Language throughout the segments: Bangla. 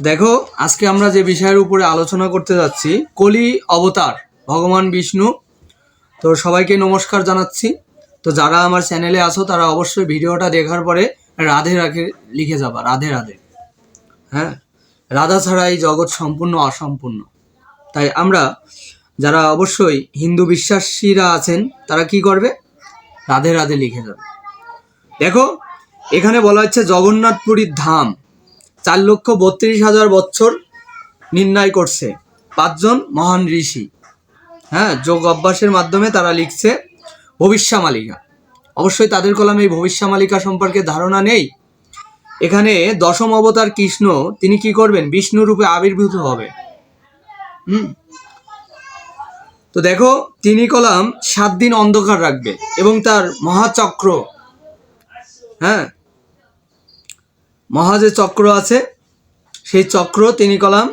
দেখো, আজকে আমরা যে বিষয়ের উপরে আলোচনা করতে যাচ্ছি, কলি অবতার, ভগবান বিষ্ণু। তো সবাইকে নমস্কার জানাচ্ছি। তো যারা আমার চ্যানেলে আসো তারা অবশ্যই ভিডিওটা দেখার পরে রাধে রাখে লিখে যাবা, রাধে রাধে। হ্যাঁ? রাধা ছাড়া এই জগৎ সম্পূর্ণ, অসম্পূর্ণ। তাই আমরা যারা অবশ্যই হিন্দু বিশ্বাসীরা আছেন, তারা কি করবে? রাধে রাধে লিখে যাবে। দেখো, এখানে বলা হচ্ছে জগন্নাথপুরীর ধাম। চার লক্ষ বত্রিশ হাজার বছর নির্ণয় করছে। পাঁচজন মহান ঋষি। হ্যাঁ যোগ অভ্যাসের মাধ্যমে তারা লিখছে ভবিষ্যমালিকা অবশ্যই তাদের কলমে এই ভবিষ্যমালিকা সম্পর্কে ধারণা নেই। এখানে দশম অবতার কৃষ্ণ, তিনি কি করবেন? বিষ্ণু রূপে আবির্ভূত হবে। হুম? তো দেখো, তিনি কলাম সাত দিন অন্ধকার রাখবে এবং তার মহাচক্র হ্যাঁ মহা যে চক্র আছে, সেই চক্র তিনি কলাম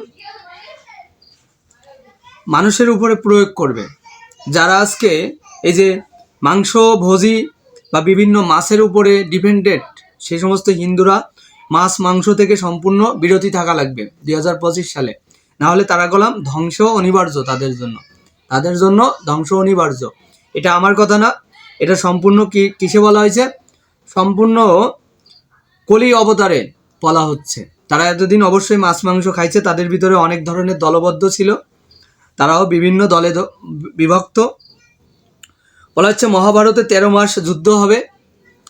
মানুষের উপরে প্রয়োগ করবে। যারা আজকে এই যে মাংস, ভোজি বা বিভিন্ন মাছের উপরে ডিপেন্ডেড সেই সমস্ত হিন্দুরা মাছ, মাংস থেকে সম্পূর্ণ বিরতি থাকা লাগবে দুই হাজার পঁচিশ সালে। না হলে তারা কলাম ধ্বংস অনিবার্য তাদের জন্য। তাদের জন্য ধ্বংস অনিবার্য। এটা আমার কথা না, এটা সম্পূর্ণ কি, কিসে বলা হয়েছে? সম্পূর্ণ কলি অবতারে বলা হচ্ছে। তারা এতদিন অবশ্যই মাছ, মাংস খাইছে, তাদের ভিতরে অনেক ধরনের দলবদ্ধ ছিল। তারাও বিভিন্ন দলে বিভক্ত। বলা হচ্ছে মহাভারতে তেরো মাস যুদ্ধ হবে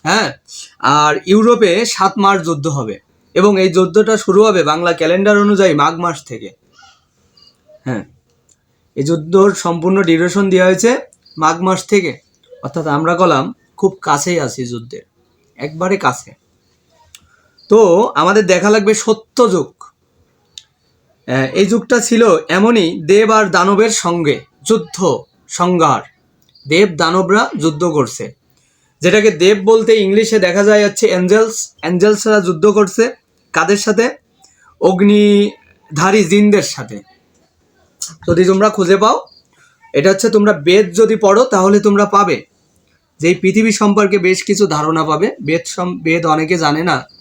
হ্যাঁ? আর ইউরোপে সাত মাস যুদ্ধ হবে। এবং এই যুদ্ধটা শুরু হবে বাংলা ক্যালেন্ডার অনুযায়ী মাঘ মাস থেকে হ্যাঁ? এই যুদ্ধর সম্পূর্ণ ডিউরেশন দেওয়া হয়েছে মাঘ মাস থেকে। অর্থাৎ আমরা কলাম খুব কাছেই আছি যুদ্ধের। একবারে কাছে। তো আমাদের দেখা লাগবে সত্য যুগ। এই যুগটা ছিল এমনই দেব আর দানবের সঙ্গে যুদ্ধ, সংঘার। দেব দানবরা যুদ্ধ করছে। যেটাকে দেব বলতে ইংলিশে দেখা যায় হচ্ছে অ্যাঞ্জেলস অ্যাঞ্জেলসরা যুদ্ধ করছে কাদের সাথে? অগ্নিধারী জিনদের সাথে। যদি তোমরা খুঁজে পাও, এটা হচ্ছে তোমরা বেদ যদি পড়ো, তাহলে তোমরা পাবে। যে পৃথিবী সম্পর্কে বেশ কিছু ধারণা পাবে। বেদ সম- বেদ অনেকে জানে না।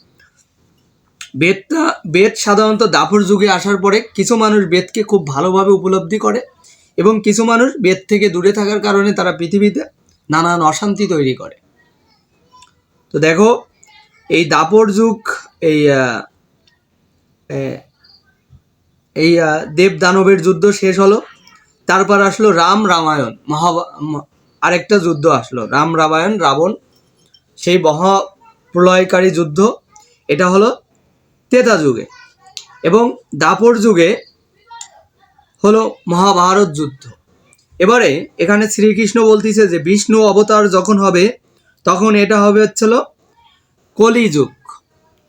বেদটা, বেদ সাধারণত দাফর যুগে আসার পরে কিছু মানুষ বেদকে খুব ভালোভাবে উপলব্ধি করে এবং কিছু মানুষ বেদ থেকে দূরে থাকার কারণে তারা পৃথিবীতে নানান অশান্তি তৈরি করে। তো দেখো, এই দাপর যুগ, এই এই দেব দানবের যুদ্ধ শেষ হলো। তারপর আসলো রাম রামায়ণ, মহা আরেকটা যুদ্ধ আসলো, রাম রামায়ণ, রাবণ, সেই মহা প্রলয়কারী যুদ্ধ। এটা হলো তেতা যুগে এবং দাপর যুগে হলো মহাভারত যুদ্ধ। এবারে এখানে শ্রীকৃষ্ণ বলতেছে যে, বিষ্ণু অবতার যখন হবে, তখন এটা হবে হচ্ছিল কলিযুগ।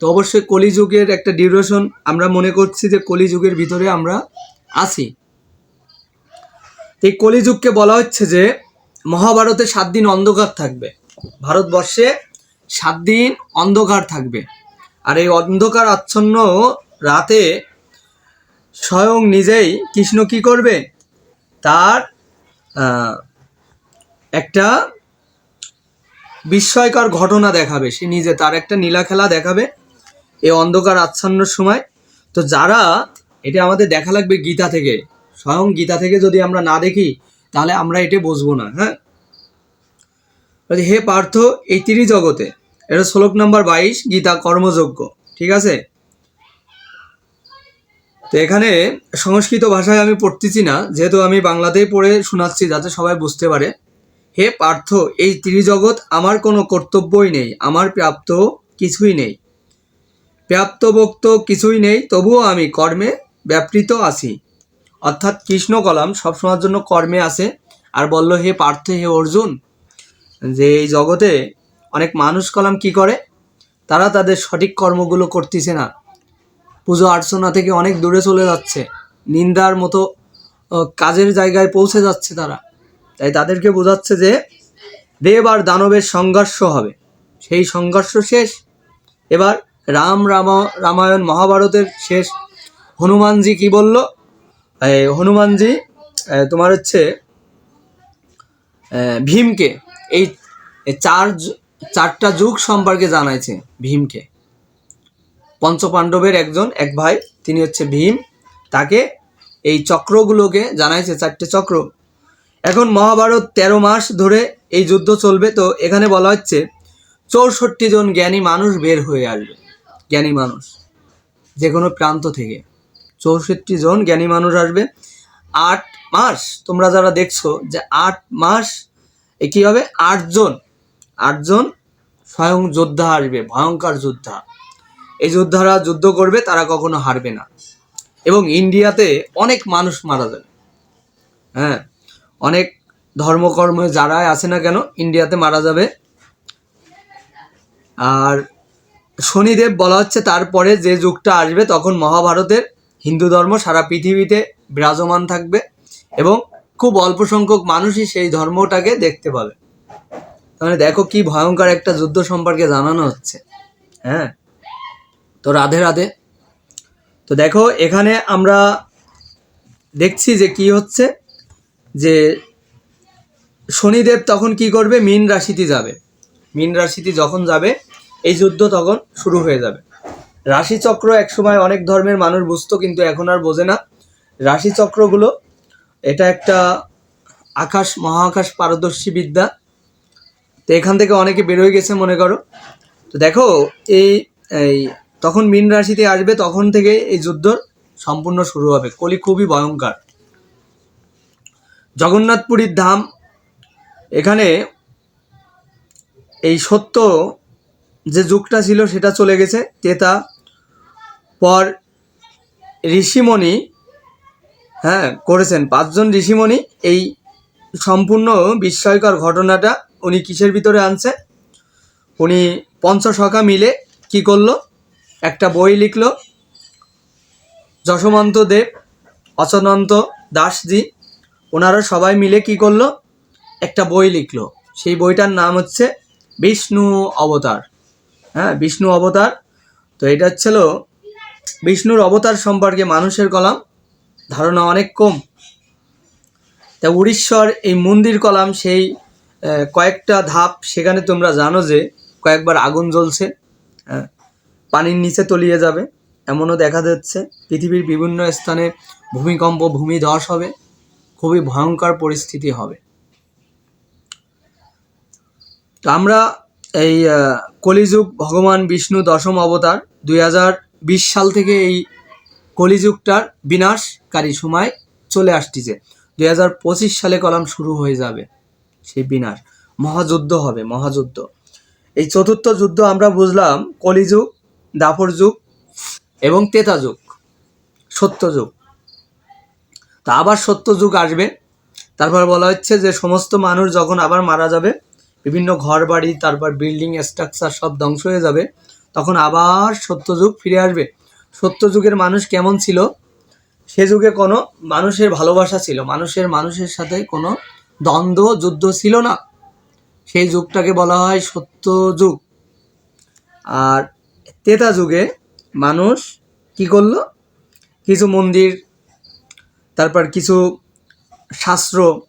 তো অবশ্যই কলিযুগের একটা ডিউরেশন আমরা মনে করছি যে, কলিযুগের ভিতরে আমরা আছি। এই কলিযুগকে বলা হচ্ছে যে, মহাভারতে সাত দিন অন্ধকার থাকবে। ভারতবর্ষে সাত দিন অন্ধকার থাকবে। আর এই অন্ধকার আচ্ছন্ন রাতে স্বয়ং নিজেই কৃষ্ণ কি করবে? তার একটা বিস্ময়কর ঘটনা দেখাবে। সে নিজে তার একটা নীলা খেলা দেখাবে এই অন্ধকার আচ্ছন্ন সময়। তো যারা এটা আমাদের দেখা লাগবে গীতা থেকে, স্বয়ং গীতা থেকে যদি আমরা না দেখি, তাহলে আমরা এটা বুঝব না হ্যাঁ? হে পার্থ, এই তিরি জগতে এটা শ্লোক নাম্বার বাইশ, গীতা কর্মযোগ্য ঠিক আছে? তো এখানে সংস্কৃত ভাষায় আমি পড়তেছি না, যেহেতু আমি বাংলাতেই পড়ে শোনাচ্ছি যাতে সবাই বুঝতে পারে। হে পার্থ, এই ত্রিজগৎ আমার কোনো কর্তব্যই নেই, আমার প্রাপ্ত কিছুই নেই। প্রাপ্তভক্ত কিছুই নেই, তবুও আমি কর্মে ব্যাপৃত আছি। অর্থাৎ কৃষ্ণ কলাম সবসময়ের জন্য কর্মে আছে। আর বলল, হে পার্থ, হে অর্জুন, যে এই জগতে অনেক মানুষ কলাম কি করে? তারা তাদের সঠিক কর্মগুলো করতেছে না। পুজো আর্চনা থেকে অনেক দূরে চলে যাচ্ছে। নিন্দার মতো কাজের জায়গায় পৌঁছে যাচ্ছে তারা। তাই তাদেরকে বোঝাচ্ছে যে দেব আর দানবের সংঘর্ষ হবে। সেই সংঘর্ষ শেষ। এবার রাম রাম, রামায়ণ মহাভারতের শেষ। হনুমানজি কি বলল? হনুমানজি তোমার হচ্ছে ভীমকে, এই চার চারটা যুগ সম্পর্কে জানাইছে ভীমকে। পঞ্চপাণ্ডবের একজন, এক ভাই, তিনি হচ্ছে ভীম। তাকে এই চক্রগুলোকে জানাইছে চারটে চক্র। এখন মহাভারত তেরো মাস ধরে এই যুদ্ধ চলবে, তো এখানে বলা হচ্ছে চৌষট্টি জন জ্ঞানী মানুষ বের হয়ে আসবে, জ্ঞানী মানুষ যে কোনো প্রান্ত থেকে। চৌষট্টি জন জ্ঞানী মানুষ আসবে। আট মাস, তোমরা যারা দেখছ যে আট মাস, এ কী হবে? আটজন আটজন স্বয়ং যোদ্ধা আসবে ভয়ঙ্কর যোদ্ধা। এই যোদ্ধারা যুদ্ধ করবে, তারা কখনো হারবে না। এবং ইন্ডিয়াতে অনেক মানুষ মারা যাবে। হ্যাঁ অনেক ধর্মকর্মে যারাই আছে না কেন, ইন্ডিয়াতে মারা যাবে। আর শনিদেব বলা হচ্ছে, তারপরে যে যুগটা আসবে, তখন মহাভারতের হিন্দু ধর্ম সারা পৃথিবীতে বিরাজমান থাকবে এবং খুব অল্প সংখ্যক মানুষই সেই ধর্মটাকে দেখতে পাবে। তাহলে দেখো কি ভয়ঙ্কর একটা যুদ্ধ সম্পর্কে জানানো হচ্ছে। হ্যাঁ? তো রাধে রাধে। তো দেখো, এখানে আমরা দেখছি যে কি হচ্ছে, যে শনিদেব তখন কি করবে? মীন রাশিতে যাবে। মীন রাশিতে যখন যাবে, এই যুদ্ধ তখন শুরু হয়ে যাবে। রাশিচক্র একসময় অনেক ধর্মের মানুষ বুঝতো, কিন্তু এখন আর বোঝে না। রাশিচক্রগুলো, এটা একটা আকাশ, মহাকাশ পারদর্শী বিদ্যা। তো এখান থেকে অনেকে বেরোয় গেছে, মনে করো। তো দেখো, এই এই, তখন মীন রাশিতে আসবে, তখন থেকে এই যুদ্ধ সম্পূর্ণ শুরু হবে। কলি খুবই ভয়ঙ্কর। জগন্নাথপুরীর ধাম, এখানে এই সত্য যে যুগটা ছিল, সেটা চলে গেছে। তেতা, পর ঋষিমণি হ্যাঁ করেছেন। পাঁচজন ঋষিমণি এই সম্পূর্ণ বিস্ময়কর ঘটনাটা উনি কিসের ভিতরে আনছে? উনি পঞ্চসখা মিলে কি করল? একটা বই লিখলো যশবন্ত দেব, অচনন্ত দাসজি, ওনারা সবাই মিলে কি করল? একটা বই লিখলো। সেই বইটার নাম হচ্ছে বিষ্ণু অবতার। হ্যাঁ বিষ্ণু অবতার। তো এটা হচ্ছিল বিষ্ণুর অবতার সম্পর্কে মানুষের কলাম। ধারণা অনেক কম। তা উড়িষ্যার এই মন্দির কলাম সেই কয়েকটা ধাপ সেখানে তোমরা জানো যে কয়েকবার আগুন জ্বলছে পানির নিচে তলিয়ে যাবে, এমনও দেখা যাচ্ছে। পৃথিবীর বিভিন্ন স্থানে ভূমিকম্প, ভূমিধস হবে, খুবই ভয়ঙ্কর পরিস্থিতি হবে। তো আমরা এই কলিযুগ ভগবান বিষ্ণু দশম অবতার, দুই বিশ সাল থেকে এই কলিযুগটার বিনাশকারী সময় চলে আসতেছে। দুই হাজার পঁচিশ সালে কলাম শুরু হয়ে যাবে। সেই বিনাশ। মহাযুদ্ধ হবে, মহাযুদ্ধ। এই চতুর্থ যুদ্ধ আমরা বুঝলাম কলিযুগ দাপর যুগ এবং তেতা যুগ, সত্য যুগ। তা আবার সত্য যুগ আসবে। তারপর বলা হচ্ছে যে সমস্ত মানুষ যখন আবার মারা যাবে, বিভিন্ন ঘর বাড়ি তারপর বিল্ডিং স্ট্রাকচার সব ধ্বংস হয়ে যাবে, তখন আবার সত্যযুগ ফিরে আসবে। সত্যযুগের মানুষ কেমন ছিল? সে যুগে কোনো মানুষের ভালোবাসা ছিল, মানুষের মানুষের সাথে কোনো দ্বন্দ্ব, যুদ্ধ ছিল না। সেই যুগটাকে বলা হয় সত্য যুগ। আর তেতা যুগে মানুষ কি করল? কিছু মন্দির, তারপর কিছু শাস্ত্র,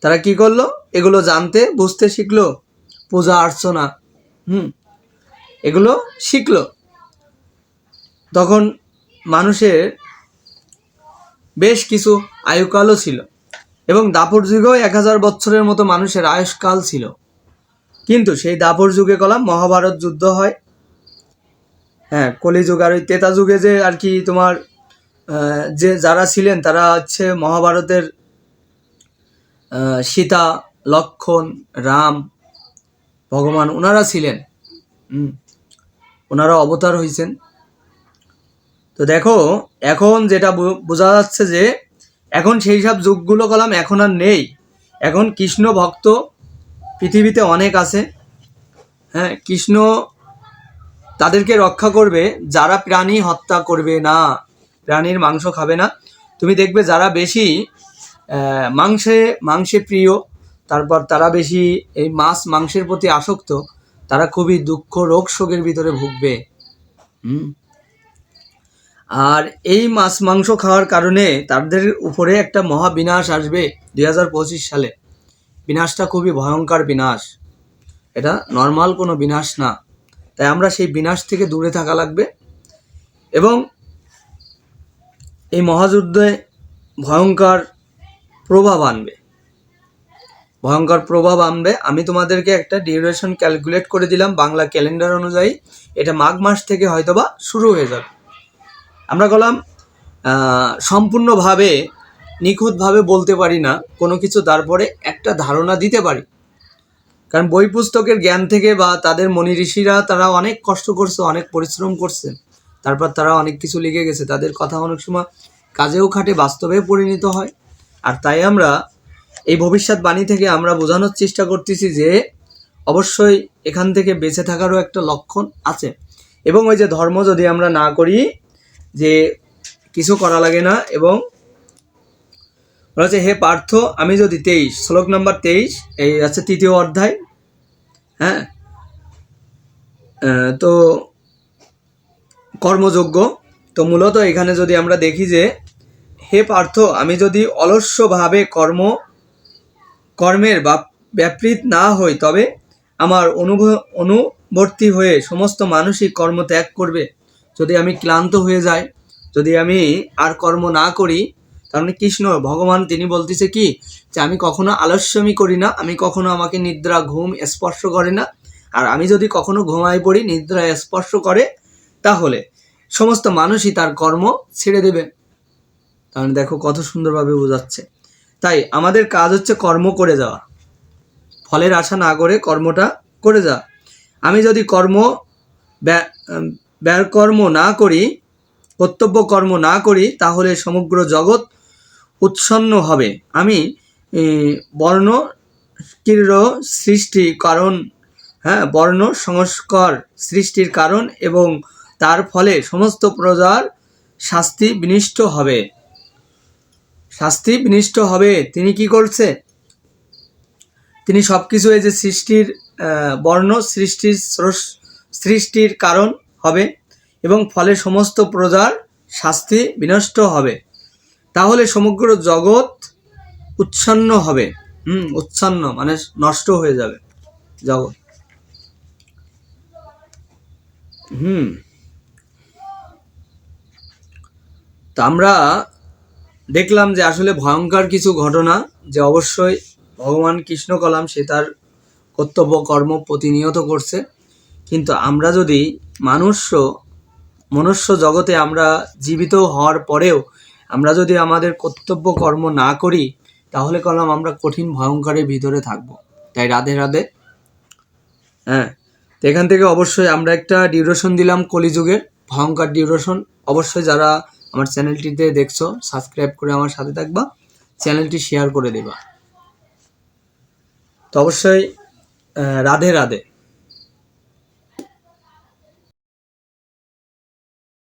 তারা কি করল? এগুলো জানতে, বুঝতে শিখলো। পূজা অর্চনা, হুম, এগুলো শিখলো। তখন মানুষের বেশ কিছু আয়ুকালও ছিল। এবং দাপর যুগেও এক হাজার বছরের মতো মানুষের আয়ুষ্কাল ছিল। কিন্তু সেই দাপর যুগে কলাম মহাভারত যুদ্ধ হয়। হ্যাঁ কলিযুগ আর ওই তেতা যুগে যে আর কি তোমার যে যারা ছিলেন তারা হচ্ছে মহাভারতের সীতা, লক্ষণ, রাম, ভগবান ওনারা ছিলেন। ওনারা অবতার হয়েছেন তো দেখো, এখন যেটা বোঝা যাচ্ছে যে এখন সেই সব যুগগুলো কলাম এখন আর নেই। এখন কৃষ্ণ ভক্ত পৃথিবীতে অনেক আছে। হ্যাঁ কৃষ্ণ তাদেরকে রক্ষা করবে, যারা প্রাণী হত্যা করবে না, প্রাণীর মাংস খাবে না। তুমি দেখবে যারা বেশি মাংসে মাংসে প্রিয়, তারপর তারা বেশি এই মাছ, মাংসের প্রতি আসক্ত, তারা খুবই দুঃখ, রোগ, শোকের ভিতরে ভুগবে। হুম? আর এই মাছ মাংস খাওয়ার কারণে তাদের উপরে একটা মহা বিনাশ আসবে দুই হাজার পঁচিশ সালে। বিনাশটা খুবই ভয়ঙ্কর বিনাশ। এটা নর্মাল কোনো বিনাশ না। তাই আমরা সেই বিনাশ থেকে দূরে থাকা লাগবে এবং এই মহাযুদ্ধে ভয়ঙ্কর প্রভাব আনবে। ভয়ঙ্কর প্রভাব আনবে। আমি তোমাদেরকে একটা ডিউরেশন ক্যালকুলেট করে দিলাম বাংলা ক্যালেন্ডার অনুযায়ী। এটা মাঘ মাস থেকে হয়তোবা শুরু হয়ে যাবে। আমরা আহ, সম্পূর্ণভাবে নিখুঁতভাবে বলতে পারি না কোনো কিছু তারপরে একটা ধারণা দিতে পারি। কারণ বই পুস্তকের জ্ঞান থেকে বা তাদের মনি ঋষিরা তারা অনেক কষ্ট করছে অনেক পরিশ্রম করছে। তারপর তারা অনেক কিছু লিখে গেছে। তাদের কথা অনেক সময় কাজেও খাটে বাস্তবে পরিণত হয়। আর তাই আমরা এই ভবিষ্যৎবাণী থেকে আমরা বোঝানোর চেষ্টা করতেছি যে অবশ্যই এখান থেকে বেঁচে থাকারও একটা লক্ষণ আছে। এবং ওই যে ধর্ম যদি আমরা না করি যে কিছু করা লাগে না এবং বলা হচ্ছে, হে পার্থ, আমি যদি তেইশ, শ্লোক নাম্বার তেইশ, এই আছে তৃতীয় অধ্যায় হ্যাঁ? তো কর্মযোগ্য, তো মূলত এখানে যদি আমরা দেখি যে, হে পার্থ, আমি যদি অলস্যভাবে কর্ম, কর্মের বা ব্যাপৃত না হই, তবে আমার অনুভ, অনুবর্তী হয়ে সমস্ত মানুষই কর্ম ত্যাগ করবে যদি আমি ক্লান্ত হয়ে যাই, যদি আমি আর কর্ম না করি, তাহলে কৃষ্ণ, ভগবান তিনি বলতেছে কি, যে আমি কখনো আলস্যমি করি না, আমি কখনো আমাকে নিদ্রা, ঘুম স্পর্শ করে না। আর আমি যদি কখনো ঘুমাই পড়ি, নিদ্রা স্পর্শ করে, তাহলে সমস্ত মানুষই তার কর্ম ছেড়ে দেবে। তাহলে দেখো কত সুন্দরভাবে বোঝাচ্ছে। তাই আমাদের কাজ হচ্ছে কর্ম করে যাওয়া। ফলের আশা না করে কর্মটা করে যা আমি যদি কর্ম ব্যা- উম, ব্যয় কর্ম না করি কর্তব্য কর্ম না করি তাহলে সমগ্র জগৎ উৎসন্ন হবে। আমি বর্ণ কীর্ণ সৃষ্টি কারণ হ্যাঁ বর্ণ সংস্কার সৃষ্টির কারণ এবং তার ফলে সমস্ত প্রজার শাস্তি বিনিষ্ট হবে। শাস্তি বিনিষ্ট হবে। তিনি কি করছে? তিনি সব কিছু এই যে সৃষ্টির বর্ণ সৃষ্টির সৃষ্টির কারণ হবে এবং ফলে সমস্ত প্রজার শাস্তি বিনষ্ট হবে। তাহলে সমগ্র জগৎ উচ্ছন্ন হবে। হুম, উচ্ছন্ন মানে নষ্ট হয়ে যাবে জগৎ। হুম। তো আমরা দেখলাম যে আসলে ভয়ঙ্কর কিছু ঘটনা যে অবশ্যই ভগবান কৃষ্ণ কলাম সে তার কর্তব্য কর্ম প্রতিনিয়ত করছে। কিন্তু আমরা যদি মানুষ্য, মনুষ্য জগতে আমরা জীবিত হওয়ার পরেও আমরা যদি আমাদের কর্তব্য কর্ম না করি, তাহলে কলাম আমরা কঠিন ভয়ঙ্করের ভিতরে থাকব। তাই রাধে রাধে। হ্যাঁ তো এখান থেকে অবশ্যই আমরা একটা ডিউরেশন দিলাম কলিযুগের, ভয়ঙ্কর ডিউরেশন। অবশ্যই যারা আমার চ্যানেলটিতে দেখছ, সাবস্ক্রাইব করে আমার সাথে থাকবা, চ্যানেলটি শেয়ার করে দেবা। তো অবশ্যই রাধে রাধে।